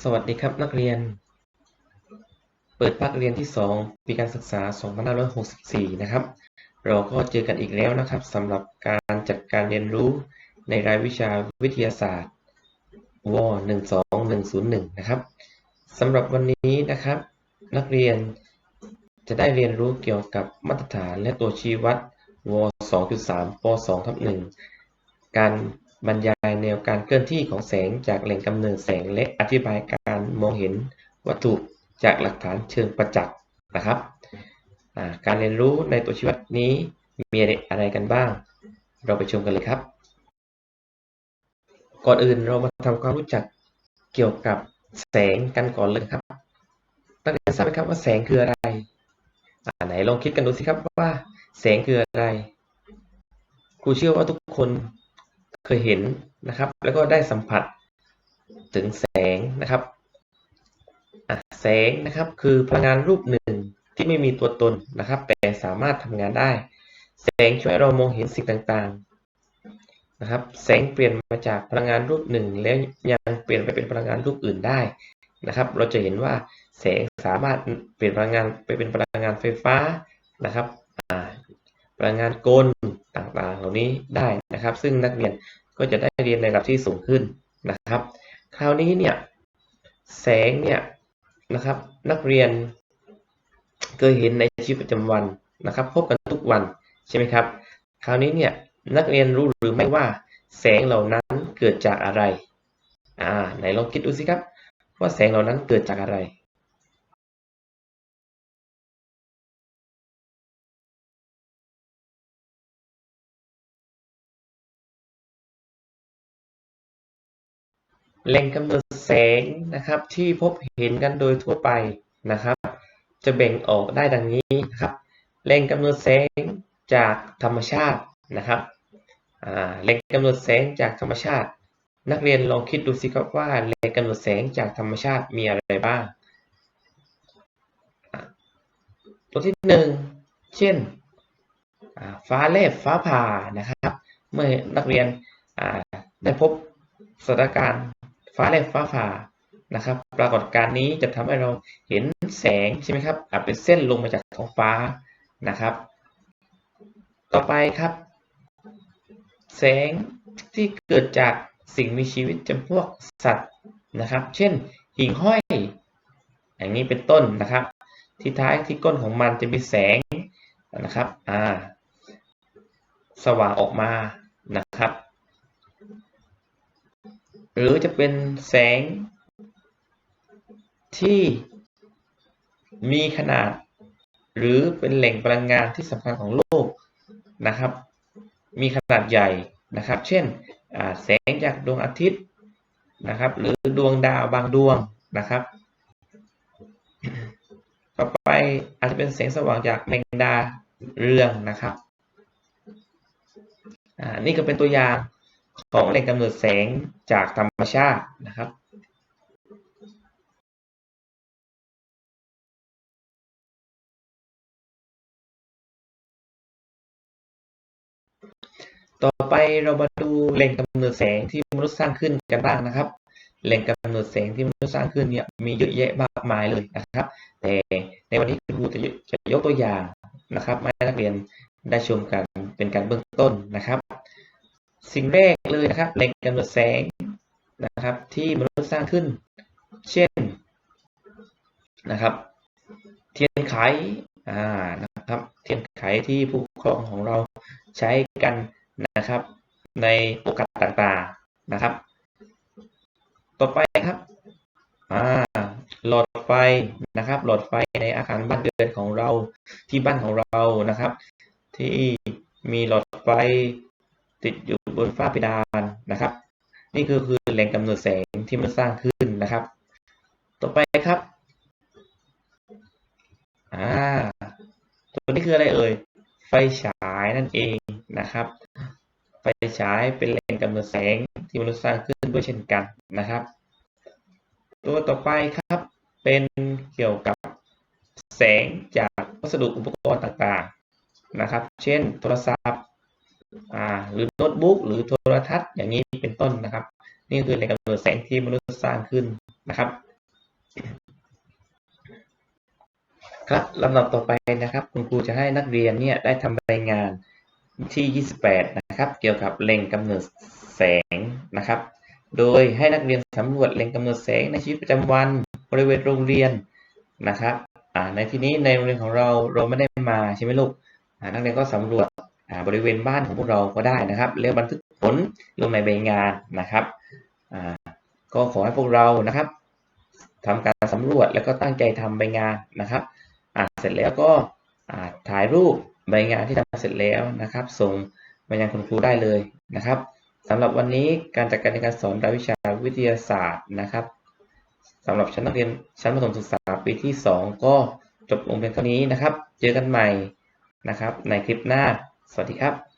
สวัสดีครับนักเรียน เปิดภาคเรียนที่ 2 ปีการศึกษา 2564 นะครับ เราก็เจอกันอีกแล้วนะครับสำหรับการจัดการเรียนรู้ในรายวิชาวิทยาศาสตร์ว12101 นะครับสำหรับวันนี้นะครับ นักเรียนจะได้เรียนรู้เกี่ยวกับมาตรฐานและตัวชี้วัดว2.3ป2ทับ1การ บรรยายแนวการเคลื่อนที่ของแสงจากแหล่งกำเนิดแสงและอธิบายการมองเห็นวัตถุจากหลักฐานเชิงประจักษ์นะครับ การเรียนรู้ในตัวชีวัดนี้มีอะไรกันบ้าง เราไปชมกันเลยครับ ก่อนอื่นเรามาทำความรู้จักเกี่ยวกับแสงกันก่อนเลยครับนักเรียนทราบไหมครับว่าแสงคืออะไรไหนลองคิดกันดูสิครับว่า แสงคืออะไรครูเชื่อว่าทุกคน เคยเห็นนะครับ แล้วก็ได้สัมผัสถึงแสงนะครับแสงนะครับคือพลังงานรูปหนึ่งที่ไม่มีตัวตนนะครับ แต่สามารถทำงานได้ แสงช่วยเรามองเห็นสิ่งต่างๆนะครับ แสงเปลี่ยนมาจากพลังงานรูปหนึ่งแล้วยังเปลี่ยนไปเป็นพลังงานรูปอื่นได้นะครับ เราจะเห็นว่าแสงสามารถเปลี่ยนพลังงานไปเป็นพลังงานไฟฟ้านะครับพลังงานกลต่างๆ เหล่านี้ได้นะครับ ซึ่งนักเรียน ก็จะได้เรียนในระดับที่สูงขึ้นนะครับ คราวนี้เนี่ยแสงเนี่ยนะครับนักเรียนเคยเห็นในชีวิตประจำวันนะครับ พบกันทุกวันใช่ไหมครับ คราวนี้เนี่ยนักเรียนรู้หรือไม่ว่าแสงเหล่านั้นเกิดจากอะไรอ่าไหนลองคิดดูสิครับ ว่าแสงเหล่านั้นเกิดจากอะไร แหล่งกำเนิดแสงนะครับที่พบเห็นกันโดยทั่วไปนะครับ จะแบ่งออกได้ดังนี้นะครับแหล่งกำเนิดแสงจากธรรมชาตินะครับแหล่งกำเนิดแสงจากธรรมชาติ นักเรียนลองคิดดูสิครับว่าแหล่งกำเนิดแสงจากธรรมชาติมีอะไรบ้าง ตัวที่หนึ่งเช่นฟ้าแลบฟ้าผ่านะครับ เมื่อนักเรียนได้พบสถานการณ์ ฟ้าแลบฟ้าผ่านะครับ ปรากฏการณ์นี้จะทำให้เราเห็นแสงใช่ไหมครับอาจเป็นเส้นลงมาจากท้องฟ้านะครับ ต่อไปครับ แสงที่เกิดจากสิ่งมีชีวิตจำพวกสัตว์นะครับ เช่นหิ่งห้อย อย่างนี้เป็นต้นนะครับ ที่ท้ายที่ก้นของมันจะมีแสงนะครับอ่าสว่างออกมานะครับ หรือจะเป็นแสงที่มีขนาด หรือเป็นแหล่งพลังงานที่สำคัญของโลกนะครับ มีขนาดใหญ่นะครับ เช่นแสงจากดวงอาทิตย์นะครับ หรือดวงดาวบางดวงนะครับ ต่อไปอาจจะเป็นแสงสว่างจากแมงดาเรืองนะครับนี่ก็เป็นตัวอย่าง ของแหล่งกำเนิดแสงจากธรรมชาตินะครับต่อไปเรามาดูแหล่งกำเนิดแสงที่มนุษย์สร้างขึ้นกันบ้างนะครับ แหล่งกำเนิดแสงที่มนุษย์สร้างขึ้นเนี่ยมีเยอะแยะมากมายเลยนะครับ แต่ในวันนี้ครูจะยกตัวอย่างนะครับให้นักเรียนได้ชมกันเป็นการเบื้องต้นนะครับ สิ่งแรกเลยนะครับแหล่งกำเนิดแสงนะครับ ที่มนุษย์สร้างขึ้น เช่นนะครับ เทียนไขอ่านะครับ เทียนไขที่ผู้ปกครองของเราใช้กันนะครับ ในโอกาสต่างๆนะครับ ต่อไปครับอ่าหลอดไฟนะครับ หลอดไฟในอาคารบ้านเรือนของเราที่บ้านของเรานะครับ ที่มีหลอดไฟติดอยู่ บนฝ้าเพดานนะครับ นี่คือคือแหล่งกำเนิดแสงที่มันสร้างขึ้นนะครับ ต่อไปครับอ่าตัวนี้คืออะไรเอ่ยไฟฉายนั่นเองนะครับ ไฟฉายเป็นแหล่งกำเนิดแสงที่มนุษย์สร้างขึ้นด้วยเช่นกันนะครับ ตัวต่อไปครับเป็นเกี่ยวกับแสงจากวัสดุอุปกรณ์ต่างๆนะครับ เช่น โทรศัพท์ หรือโน้ตบุ๊กหรือโทรทัศน์อย่างนี้เป็นต้นนะครับ นี่คือแหล่งกำเนิดแสงที่มนุษย์สร้างขึ้นนะครับ ครับลำดับต่อไปนะครับ คุณครูจะให้นักเรียนเนี่ยได้ทำรายงานที่ 28 นะครับ เกี่ยวกับแหล่งกำเนิดแสงนะครับ โดยให้นักเรียนสำรวจแหล่งกำเนิดแสงในชีวิตประจำวันบริเวณโรงเรียนนะครับในที่นี้ในโรงเรียนของเราเราไม่ได้มาใช่ไหมลูกนักเรียนก็สำรวจ บริเวณบ้านของพวกเราก็ได้นะครับแล้วบันทึกผลลงในใบงานนะครับก็ขอให้พวกเรานะครับทำการสำรวจแล้วก็ตั้งใจทำใบงานนะครับเสร็จแล้วก็ถ่ายรูปใบงานที่ทำเสร็จแล้วนะครับ ส่งมายังคุณครูได้เลยนะครับสำหรับวันนี้การจัดการในการสอนรายวิชาวิทยาศาสตร์นะครับสำหรับชั้นนักเรียนชั้นประถมศึกษาปีที่ 2 ก็จบลงเพียงเท่านี้นะครับ เจอกันใหม่นะครับในคลิปหน้า สวัสดีครับ